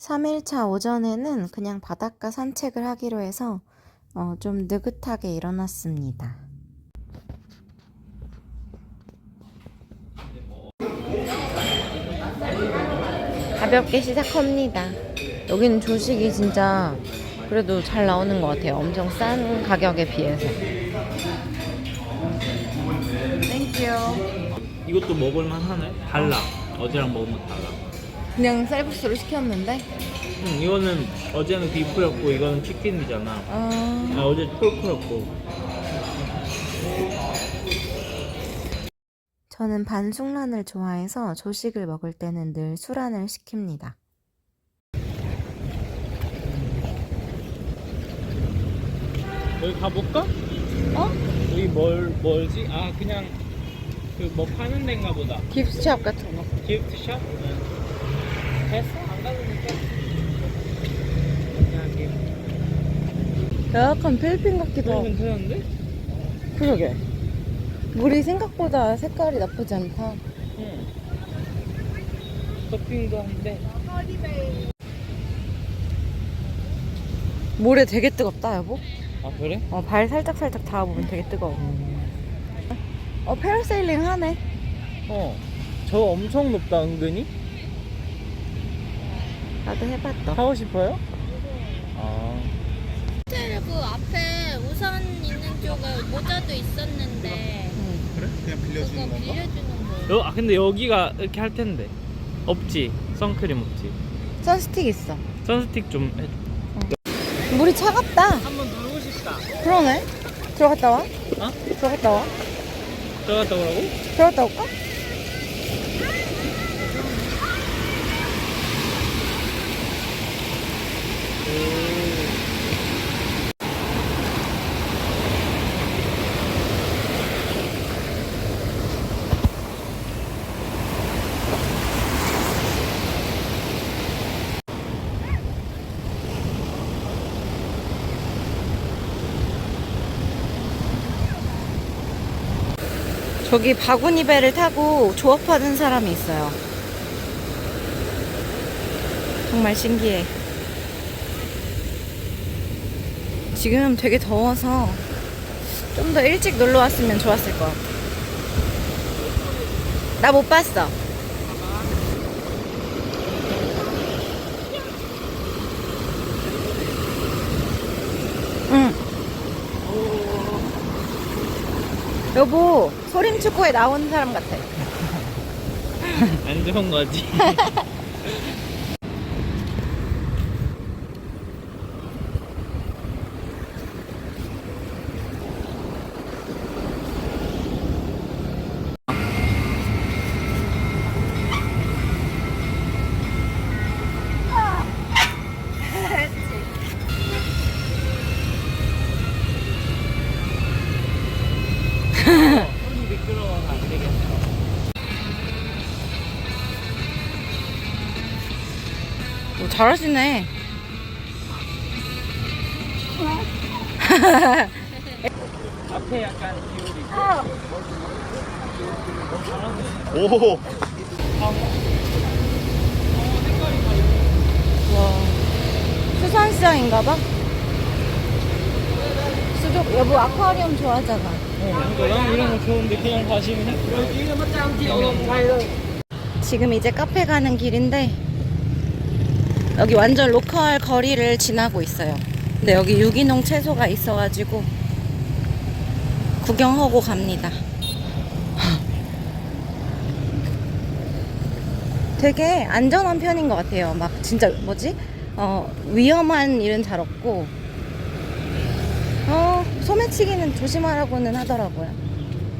3일차 오전에는 그냥 바닷가 산책을 하기로 해서 어, 좀 느긋하게 일어났습니다. 가볍게 시작합니다. 여기는 조식이 진짜 그래도 잘 나오는 것 같아요. 엄청 싼 가격에 비해서. 땡큐. 이것도 먹을만 하네. 달라. 어제랑 먹으면 달라. 그냥 쌀국수를 시켰는데 응, 이거는 어제는 비프였고 이거는 치킨이잖아. 어... 아, 어제 폴크였고. 저는 반숙란을 좋아해서 조식을 먹을 때는 늘 수란을 시킵니다. 여기 가볼까? 어? 여기 뭘 뭐지? 아 그냥 그 뭐 파는 데인가 보다. 기프트샵 같은 거. 기프트샵? 됐 어. 그냥 약간 필리핀 같기도 이거 괜찮은데? 그러게. 물이 생각보다 색깔이 나쁘지 않다. 응. 서핑도 한데. 모래 되게 뜨겁다, 여보. 아 그래? 어, 발 살짝 살짝 닿아보면 되게 뜨거워. 어, 패러세일링 하네. 어. 저 엄청 높다 은근히. 나도 해봤다. 타고 싶어요? 아. 호텔 그 앞에 우산 있는 쪽에 모자도 있었는데 그래? 그냥 그거 빌려주는 거. 여, 아 근데 여기가 이렇게 할 텐데. 없지. 선크림 없지. 선스틱 있어. 선스틱 좀 해줘. 물이 차갑다. 한번 누르고 싶다. 그러네. 들어갔다 와. 어? 들어갔다 와. 들어갔다 오라고? 들어갔다 올까? 저기 바구니 배를 타고 조업하는 사람이 있어요. 정말 신기해. 지금 되게 더워서 좀 더 일찍 놀러 왔으면 좋았을 것 같아. 나 못 봤어. 응. 여보, 소림축구에 나온 사람 같아. 안 좋은 거지. 잘하시네. 앞에 약간 기울이. 오, 와. 수산시장인가봐. 수족, 여보 아쿠아리움 좋아하잖아. 어, 이런 거 좋은데 그냥 가시면 지금 이제 카페 가는 길인데 여기 완전 로컬 거리를 지나고 있어요. 근데 여기 유기농 채소가 있어가지고 구경하고 갑니다. 되게 안전한 편인 것 같아요. 막 진짜 뭐지? 어, 위험한 일은 잘 없고 어, 소매치기는 조심하라고는 하더라고요.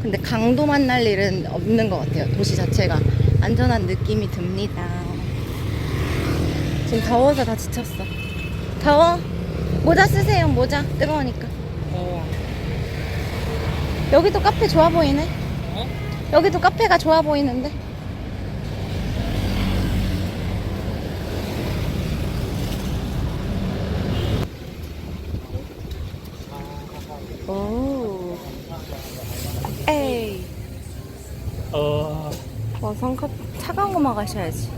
근데 강도 만날 일은 없는 것 같아요. 도시 자체가 안전한 느낌이 듭니다. 지금 더워서 다 지쳤어. 더워? 모자 쓰세요, 모자. 뜨거우니까. 어. 여기도 카페 좋아 보이네. 어? 여기도 카페가 좋아 보이는데. 오. 에이. 어. 와, 성카 차가운 거 마셔야지.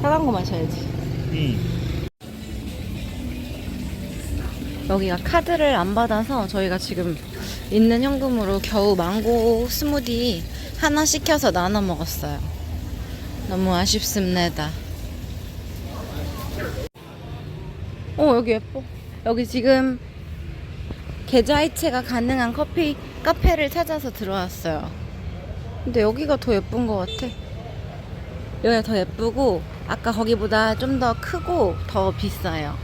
차가운 거 마셔야지. 응. 여기가 카드를 안 받아서 저희가 지금 있는 현금으로 겨우 망고 스무디 하나 시켜서 나눠 먹었어요. 너무 아쉽습니다. 어, 여기 예뻐. 여기 지금 계좌 이체가 가능한 커피 카페를 찾아서 들어왔어요. 근데 여기가 더 예쁜 것 같아. 여기가 더 예쁘고 아까 거기보다 좀 더 크고 더 비싸요.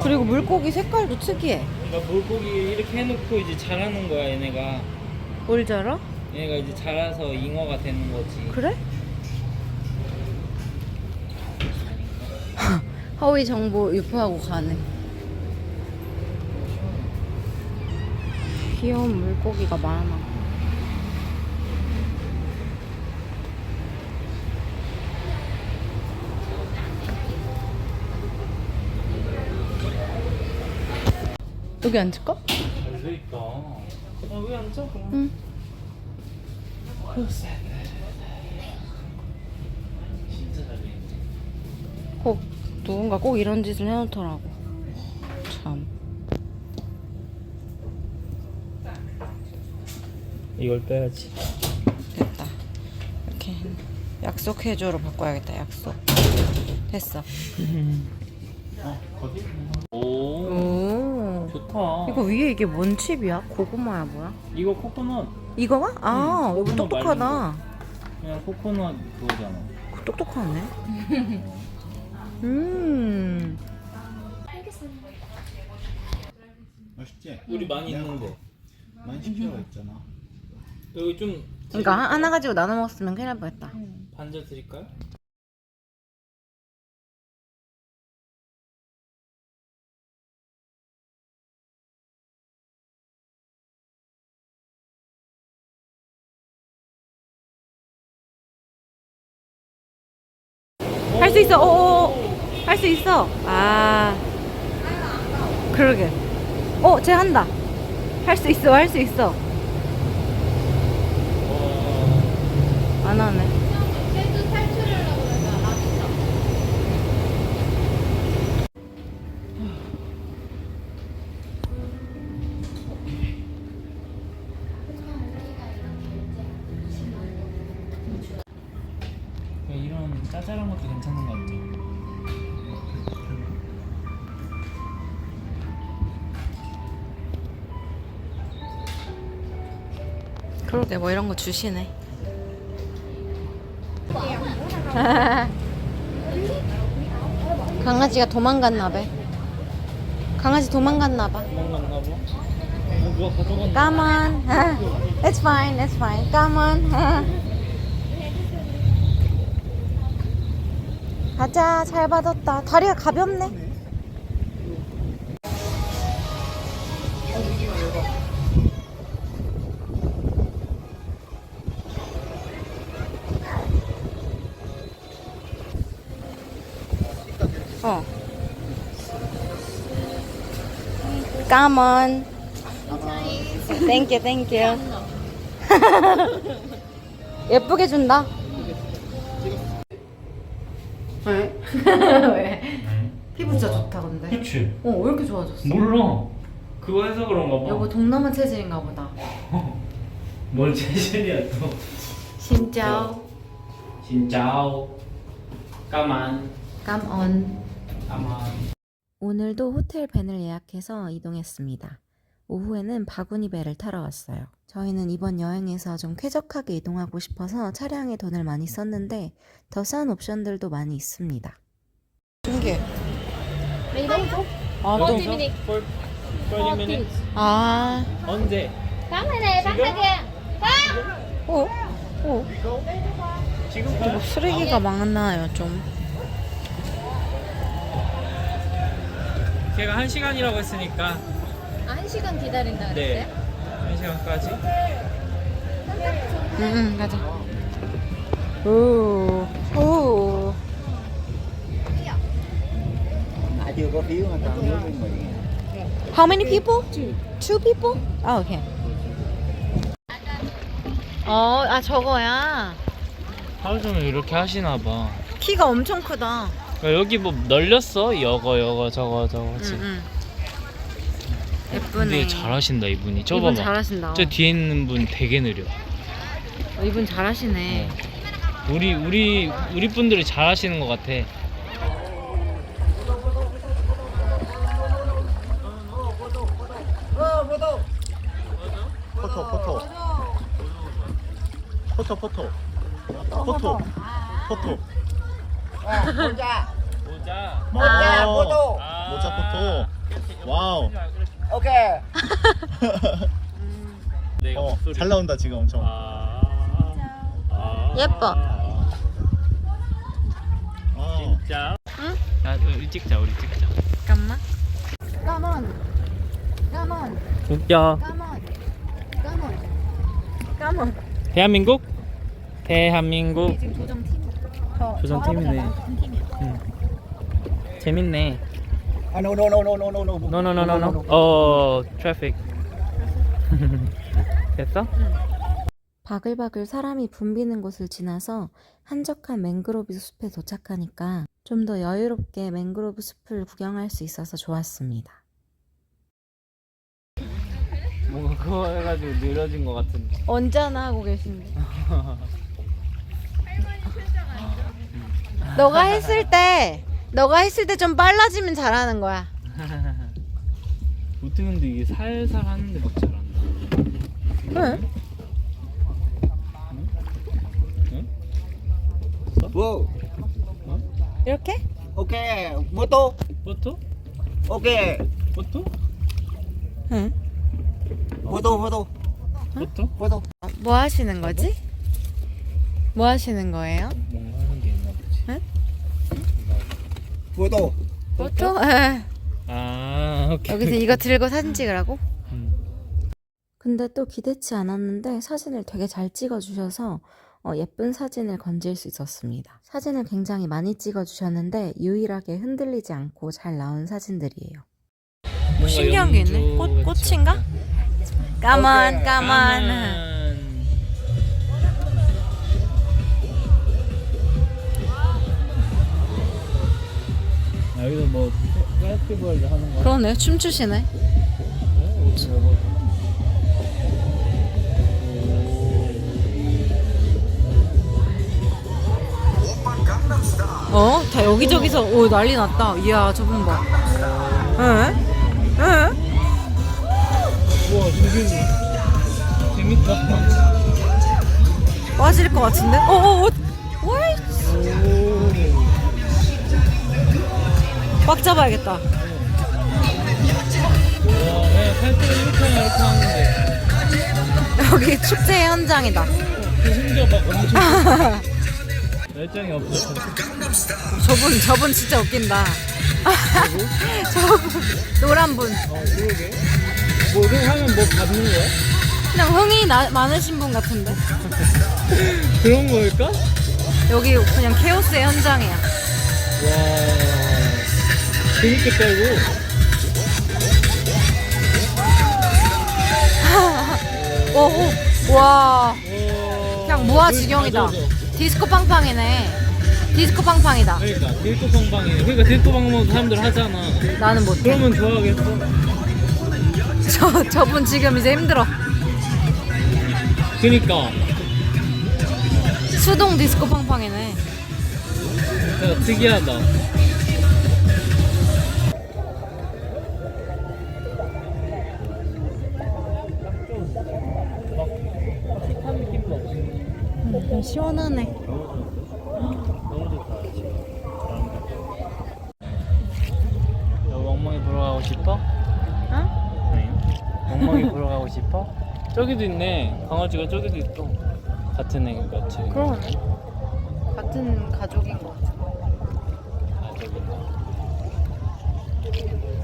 그리고 물고기 색깔도 특이해. 그러니까 물고기 이렇게 해놓고 이제 자라는 거야 얘네가. 뭘 자라? 얘네가 이제 자라서 잉어가 되는 거지. 그래? 허위 정보 유포하고 가네. 귀여운 물고기가 많아. 여기 앉을까? 잘돼 있다. 아 여기 앉아 그럼. 응. 진짜 잘돼 있네. 꼭 누군가 꼭 이런 짓을 해놓더라고. 참. 이걸 빼야지. 됐다. 이렇게 약속해줘로 바꿔야겠다. 약속. 됐어. 오, 오. 좋다. 이거 위에 이게 뭔 칩이야? 고구마야 뭐야? 이거 코코넛 이거가? 아, 응, 여기 고구마 똑똑하다. 그냥 코코넛 그거잖아. 똑똑하네. 음. 맛있지? 우리 많이 있는데 많이 시켜가 있잖아. 여기 좀 그러니까 하- 하나 가지고 나눠 먹었으면 큰일 날 뻔했다. 반절 드릴까요? 수 있어. 오. 할 수 있어. 아. 그러게. 어, 쟤 한다. 할 수 있어. 할 수 있어. 어, 안 하네. 뭐 이런 거 주시네. 강아지가 도망갔나 봐. 강아지 도망갔나 봐. on. It's fine. It's fine. Come. 가자. 잘 받았다. 다리가 가볍네. On. Thank you, thank you. 예쁘게 준다. 왜? 왜? 피부 진짜 좋다 근데. 그치. 어, 왜 이렇게 좋아졌어? 몰라. 그거 해서 그런가 봐. 여보 동남아 체질인가 보다. 뭘 제실이야 또. 진짜. 진짜오. 까만. On. 까만. 오늘도 호텔 밴을 예약해서 이동했습니다. 오후에는 바구니 배를 타러 왔어요. 저희는 이번 여행에서 좀 쾌적하게 이동하고 싶어서 차량에 돈을 많이 썼는데 더 싼 옵션들도 많이 있습니다. 신기해. 아, 또- 또. 40 minutes. 40 minutes. 아, 언제? Bắn đây nè, bắn đây kìa. Có. 어? 어? 지금 뭐 쓰레기가 많나요, 좀? 걔가 한 시간이라고 했으니까 아, 한 시간 기다린다 네. 그랬어요? 한 시간까지. 응, 응, 가자. 오, 오. How many people? Two. Two people? 아, 오케이. 어, 아 저거야. 하루 종일 이렇게 하시나 봐. 키가 엄청 크다. 야, 여기 뭐 널렸어? 여거 여거 저거 저거 지 응, 응. 예쁘네. 근데 잘하신다 이분이 저 이분 봐봐 잘하신다. 저 뒤에 있는 분 되게 느려 어, 이분 잘하시네. 우리 우리 우리 분들이 잘하시는 것 같아 포토 포토 포토 포토 포토 포토 모자 모자 포토 아. 모자 포토 와우 내가 어, 목소리 잘 나온다 지금 엄청 아, 아, 예뻐. 아, 진짜 응? 야 우리 찍자 우리 찍자 잠깐만. Come on. Come on. 웃겨 Come on. Come on. Come on. 대한민국 대한민국 지금 조정팀. 저. 저하고가 같은 팀이야. 재밌네 아 no no no no no no no 노노노노노 어 트래픽 됐어? 바글바글 사람이 붐비는 곳을 지나서 한적한 맹그로브 숲에 도착하니까 좀 더 여유롭게 맹그로브 숲을 구경할 수 있어서 좋았습니다. 뭔가 그거 해가지고 느려진 것 같은데 언제나 하고 계신데. 너가 했을 때, 너가 했을 때 좀 빨라지면 잘하는 거야. 어떻게 근데 이게 살살 하는데 막 잘한다 응? Wow. 이렇게? Okay, moto. 포토? Okay. 응. 포토? photo. 뭐 하시는 거지? 뭐 하시는 거예요? 뭔가 하는 게 있나 보지 Photo. 포토? 에. 아 오케이 여기서 이거 들고 사진 찍으라고? 음. 근데 또 기대치 않았는데 사진을 되게 잘 찍어주셔서 어, 예쁜 사진을 건질 수 있었습니다. 사진을 굉장히 많이 찍어주셨는데 유일하게 흔들리지 않고 잘 나온 사진들이에요. 신기한 게 있네. 꽃, 꽃인가? 까만, 까만. 아, 여기서 뭐 페- 페스티벌도 하는 거야? 그러네, 춤추시네. 어? 다 여기저기서 오 난리 났다. 이야 저분 봐. 에? 에? 우와 저기 재밌다 빠질 것 같은데? 어어 어. 와이. 꽉 잡아야겠다. 와, 네, 이렇게 이렇게 하는데 여기 축제 현장이다. 그 심지어 막 엄청 열정이 없어 저분 저분 진짜 웃긴다. 저분 노란 분. 어 그러게 뭐 이렇게 하면 뭐 받는 거야? 그냥 흥이 나, 많으신 분 같은데. 그런 거일까? 여기 그냥 케오스의 현장이야. 와 재밌겠다 이거 오, 오, 와, 와 그냥 무아지경이다. 디스코 팡팡이네. 디스코 팡팡이다. 그러니까 딜코 방방이 그러니까 딜코 방방 사람들 하잖아 나는 못해. 그러면 좋아하겠어 저 저분 지금 이제 힘들어. 그니까 수동 디스코 팡팡이네. 진짜 특이하다 시원하네. 너무 좋다 여기 엉망이 보러 가고 싶어? 어? 응? 엉망이 보러 가고 싶어? 저기도 있네 강아지가 저기도 있어 같은 애 같이 그러네. 같은 가족인 것 같아.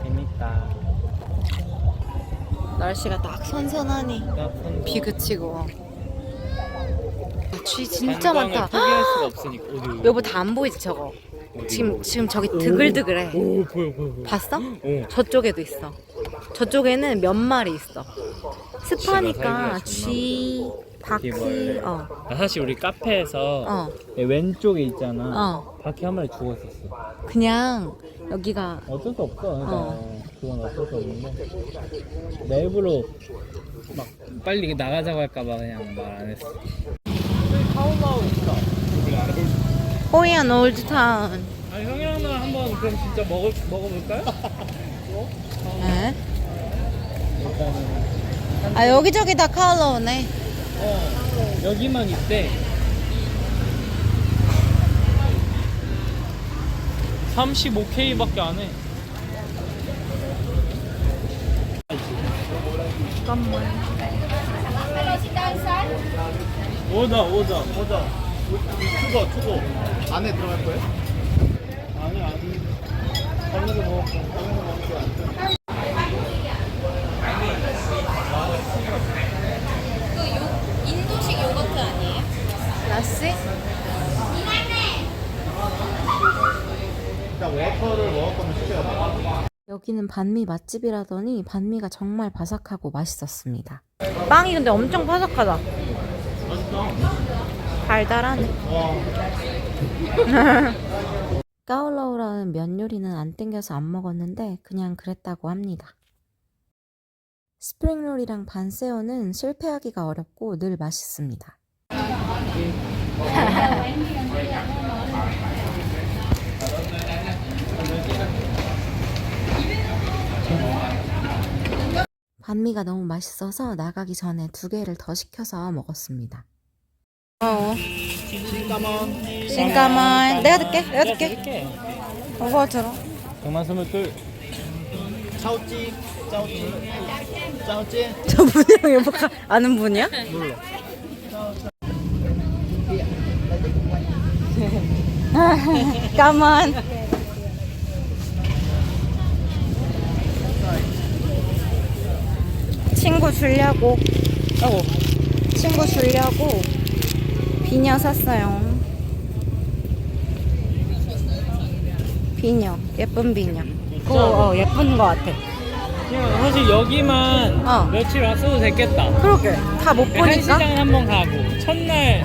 재밌다 날씨가 딱 선선하니 비 그치고. 아, 쥐 진짜 많다. 포기할 수가 없으니까 어디 어디 여보 다 안 보이지 저거? 지금? 지금 저기 드글드글해. 오 보여 보여 보여 봤어? 오 저쪽에도 있어. 저쪽에는 몇 마리 있어. 습하니까 쥐가 살기가 쥐 바퀴. 어. 아, 사실 우리 카페에서 어. 왼쪽에 있잖아. 어. 바퀴 한 마리 죽었었어. 그냥 여기가 어쩔 수 없어. 그러니까 어. 그건 어쩔 수 없는데 나 일부러 막 빨리 나가자고 할까봐 그냥 말 안 했어. 호이안 올드타운. 아 형이랑 나 한번 그럼 진짜 먹을 먹어볼까요? 네. 아 여기저기 다 카울러오네. 어 여기만 있대. 35K밖에 안 해. 오다 오다 오다. 투거 투거 안에 들어갈 거예요? 아니 아니. 거기서 먹었어. 그 인도식 요거트 아니에요? 라스? 일단 워터를 먹을 거면 시켜야 돼. 여기는 반미 맛집이라더니 반미가 정말 바삭하고 맛있었습니다. 빵이 근데 엄청 바삭하다. 달달하네. 까울러우라는 면 요리는 안 땡겨서 안 먹었는데 그냥 그랬다고 합니다. 스프링롤이랑 반세오는 실패하기가 어렵고 늘 맛있습니다. 반미가 너무 맛있어서 나가기 전에 두 개를 더 시켜서 먹었습니다. 어, 까만 신까만 내가 듣게, 내가. 이렇게. 어거 들어. 백만 스물 둘. 차오찌 짜오찌 짜오찌 저 분이랑 여보가 아는 분이야? 몰라. 까만. 친구 주려고. 어. 친구 주려고 비녀 샀어요. 비녀, 예쁜 비녀. 그거 어, 예쁜 거 같아. 그냥 사실 여기만 어. 며칠 왔어도 됐겠다. 그러게 다 못 보니까. 한시장 한번 가고 첫날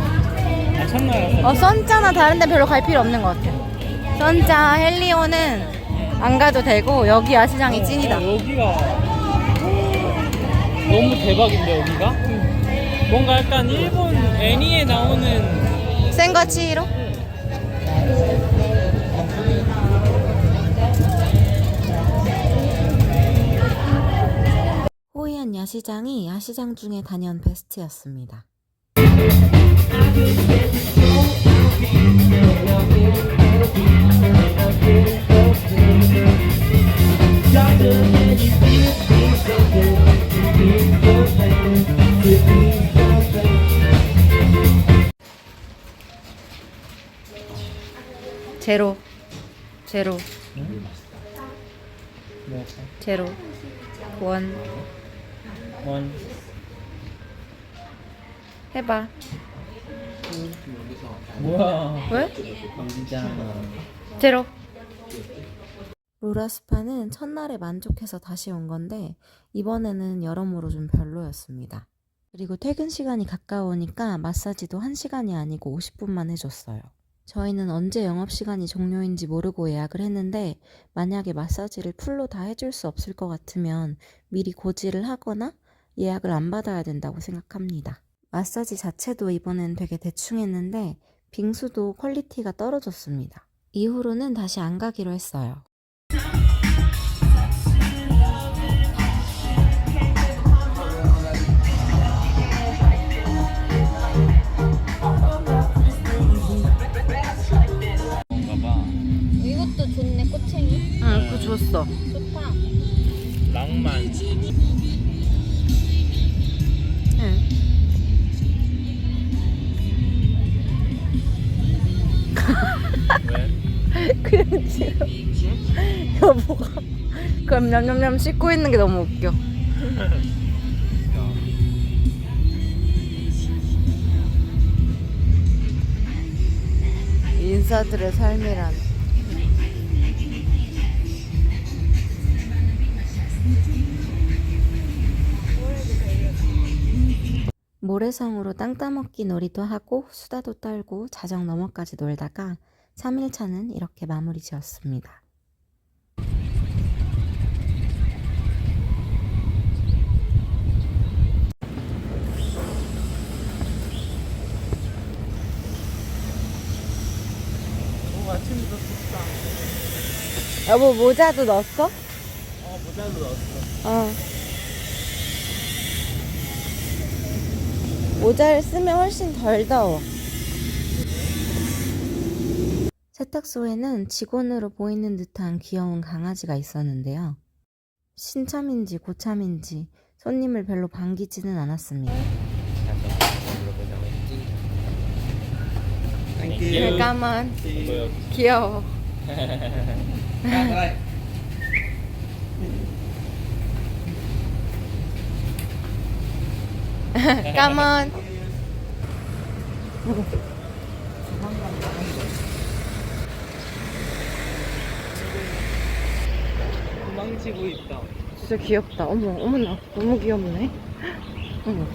아 첫날 왔어. 어, 썬자나 다른 데 별로 갈 필요 없는 것 같아. 썬자, 헬리오는 안 가도 되고 여기 야시장이 찐이다. 어, 여기가 너무 대박인데 여기가? 뭔가 약간 일본 애니에 나오는 센거 치히로? 호이안 야시장이 야시장 중에 단연 베스트였습니다. 제로, 제로, 뭐, 제로, 원, 원 해봐. 뭐야? 왜? 제로. 로라스파는 첫날에 만족해서 다시 온 건데 이번에는 여러모로 좀 별로였습니다. 그리고 퇴근 시간이 가까우니까 마사지도 1시간이 아니고 50분만 해줬어요. 저희는 언제 영업시간이 종료인지 모르고 예약을 했는데 만약에 마사지를 풀로 다 해줄 수 없을 것 같으면 미리 고지를 하거나 예약을 안 받아야 된다고 생각합니다. 마사지 자체도 이번엔 되게 대충 했는데 빙수도 퀄리티가 떨어졌습니다. 이후로는 다시 안 가기로 했어요. 좋네 꼬챙이. 응, 그거 줬어. 좋다. 낭만. 응. 왜? 그냥 지금 여보가 그럼 냠냠냠 씻고 있는 게 너무 웃겨. 인사들의 삶이란. 모래성으로 땅 따먹기 놀이도 하고 수다도 떨고 자정 넘어까지 놀다가 3일차는 이렇게 마무리 지었습니다. 오 아침부터 춥다 여보 모자도 넣었어? 어 모자도 넣었어 어. 모자를 쓰면 훨씬 덜 더워. 세탁소에는 직원으로 보이는 듯한 귀여운 강아지가 있었는데요. 신참인지 고참인지 손님을 별로 반기지는 않았습니다. 잠깐만. 귀여워. 까만. 도망치고 있다 진짜 귀엽다. 어머, 어머나. 너무 귀엽네. 어머.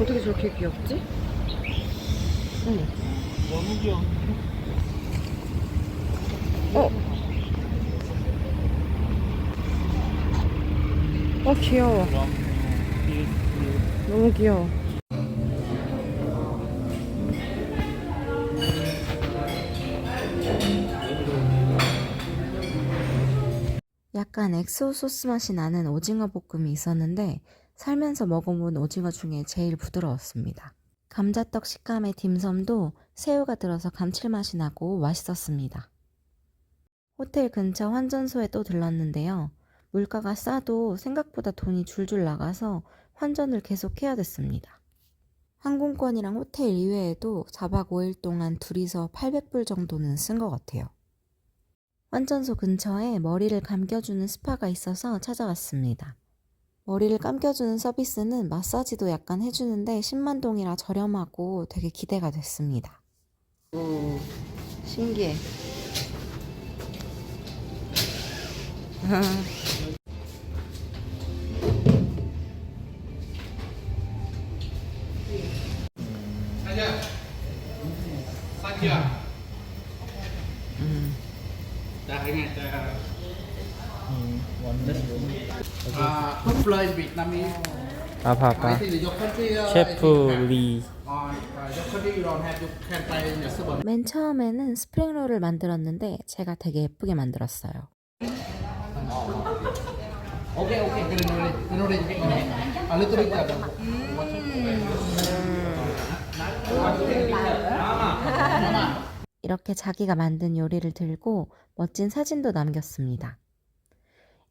어떻게 저렇게 귀엽지? 어머. 너무 귀여워 어. 어, 귀여워. 너무 귀여워. 약간 엑소 소스 맛이 나는 오징어 볶음이 있었는데 살면서 먹어본 오징어 중에 제일 부드러웠습니다. 감자떡 식감의 딤섬도 새우가 들어서 감칠맛이 나고 맛있었습니다. 호텔 근처 환전소에 또 들렀는데요. 물가가 싸도 생각보다 돈이 줄줄 나가서 환전을 계속 해야 됐습니다. 항공권이랑 호텔 이외에도 4박 5일 동안 둘이서 800불 정도는 쓴 것 같아요. 환전소 근처에 머리를 감겨주는 스파가 있어서 찾아왔습니다. 머리를 감겨주는 서비스는 마사지도 약간 해주는데 10만 동이라 저렴하고 되게 기대가 됐습니다. 오, 신기해. 음, 완전 아, 컴플라이 베트남ese. 아 country. uh, 셰프 리 uh, uh. 맨 처음에는 스프링롤을 만들었는데 제가 되게 예쁘게 만들었어요. You read it? A little bit. uh, 이렇게 자기가 만든 요리를 들고 멋진 사진도 남겼습니다.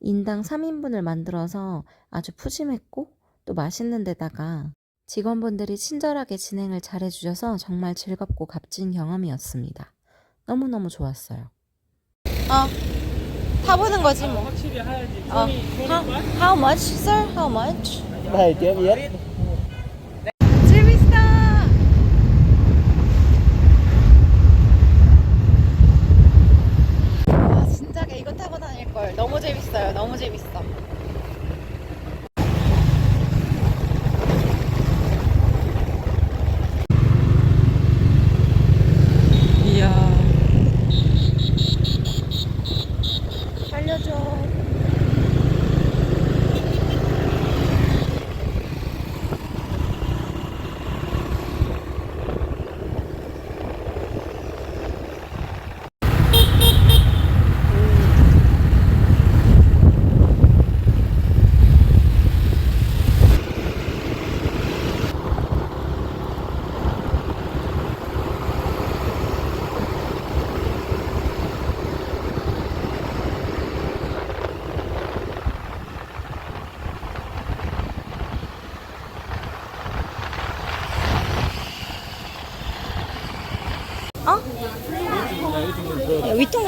인당 3인분을 만들어서 아주 푸짐했고 또 맛있는 데다가 직원분들이 친절하게 진행을 잘해주셔서 정말 즐겁고 값진 경험이었습니다. 너무너무 좋았어요. 어, 타보는 거지 뭐. 확실히 어, how, how much, sir? How much? 네 재미있 재밌다. 와 진작에 이거 타고 다닐 걸. 너무 재밌어요. 너무 재밌어.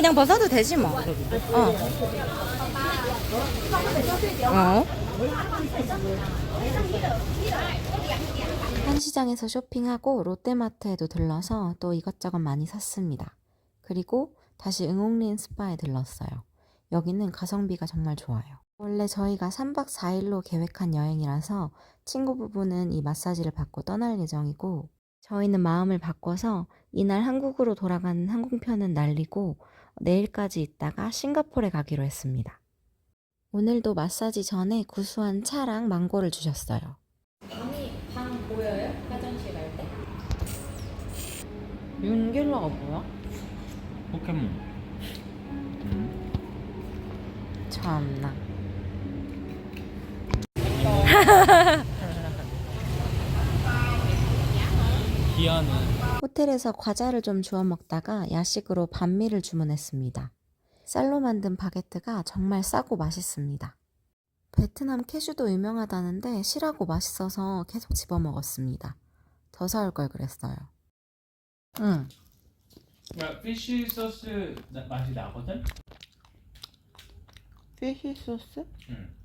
그냥 벗어도 되지 뭐. 어. 어? 한시장에서 쇼핑하고 롯데마트에도 들러서 또 이것저것 많이 샀습니다. 그리고 다시 응옥리엔 스파에 들렀어요. 여기는 가성비가 정말 좋아요. 원래 저희가 3박 4일로 계획한 여행이라서 친구 부부는 이 마사지를 받고 떠날 예정이고 저희는 마음을 바꿔서 이날 한국으로 돌아가는 항공편은 날리고 내일까지 있다가 싱가포르에 가기로 했습니다. 오늘도 마사지 전에 구수한 차랑 망고를 주셨어요. 방이 방 보여요? 화장실 갈 때? 윤길러가 뭐야? 포켓몬. 참나. 기아는 호텔에서 과자를 좀 주워 먹다가 야식으로 반미를 주문했습니다. 쌀로 만든 바게트가 정말 싸고 맛있습니다. 베트남 캐슈도 유명하다는데 실하고 맛있어서 계속 집어 먹었습니다. 더 사올 걸 그랬어요. 응. 야 피쉬 소스 나- 맛이 나거든? 피쉬 소스? 응.